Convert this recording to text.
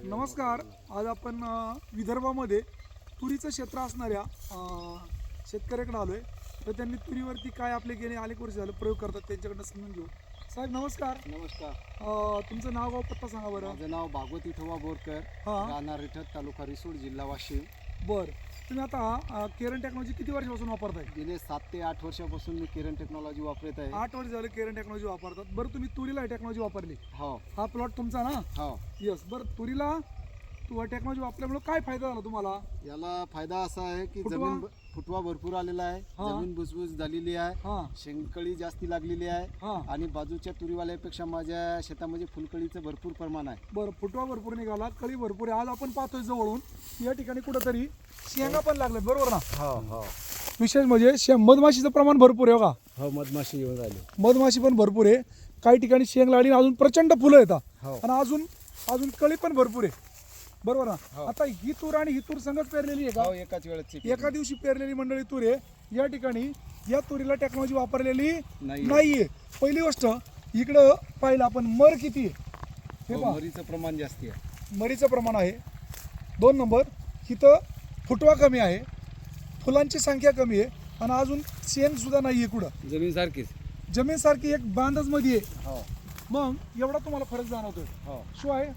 नमस्कार. आज आपण विदर्भामध्ये तुरीचं क्षेत्र असणाऱ्या शेतकऱ्याकडे आलोय. तर त्यांनी तुरीवरती काय आपले गेले अनेक वर्ष झालं प्रयोग करतात त्यांच्याकडनं समजून घेऊ. साहेब नमस्कार. नमस्कार. तुमचं नाव गाव पत्ता सांगा बरं. माझं नाव भागवत विठोबा बोरकर. हा. राहणार रिठत तालुका रिसोड जिल्हा वाशिम. बरं. तुम्ही आता केरन टेक्नॉलॉजी किती वर्षापासून वापरताय? गेले सात ते आठ वर्षापासून मी किरण टेक्नॉलॉजी वापरत आहे. आठ वर्ष झाले केरन टेक्नॉलॉजी वापरतात. बरं तुम्ही तुरीला टेक्नॉलॉजी वापरली. हो. हा प्लॉट तुमचा ना? हो. यस बरं तुरीला तू टेक्नॉलॉजी वापरल्यामुळे काय फायदा झाला तुम्हाला? याला फायदा असा आहे की फुटवा? जमीन ब- फुटवा भरपूर आलेला आहे. हा. जमीन भुसभुस झालेली आहे. हां. शेंगकळी जास्ती लागलेली आहे. हां. आणि बाजूच्या तुरीवाल्यापेक्षा माझ्या शेतामध्ये फुलकळीचं भरपूर प्रमाण आहे. बरं फुटवा भरपूर निघाला कळी भरपूर आहे. आज आपण पाहतोय जवळून या ठिकाणी कुठंतरी शेंगा पण लागले बरोबर ना? हो हो. विशेष म्हणजे शे मधमाशीचं प्रमाण भरपूर आहे हो का? हो मधमाशी येऊन राहिली. मधमाशी पण भरपूर आहे. काही ठिकाणी शेंग लागली आणि अजून प्रचंड फुलं येतात. हो. आणि अजून अजून कळी पण भरपूर आहे. बरोबर हो. ना आता ही तूर आणि ही तूर संगत पेरलेली आहे हो का एकाच वेळेची एका दिवशी पेरलेली मंडळी तूर आहे. या ठिकाणी या तुरीला टेक्नॉलॉजी वापरलेली नाही नाहीये. पहिली गोष्ट इकडं पाहिलं आपण मर किती आहे? हे हो, पहा. मरीचं प्रमाण जास्ती आहे. मरीचं प्रमाण आहे. दोन नंबर इथं फुटवा कमी आहे. फुलांची संख्या कमी आहे. आणि अजून शेण सुद्धा नाही आहे कुठं. जमीन सारखीच. जमीनसारखी एक बांधच मध्ये आहे. हो. मग एवढा तुम्हाला फरक जाणवतोय. हो. शिवाय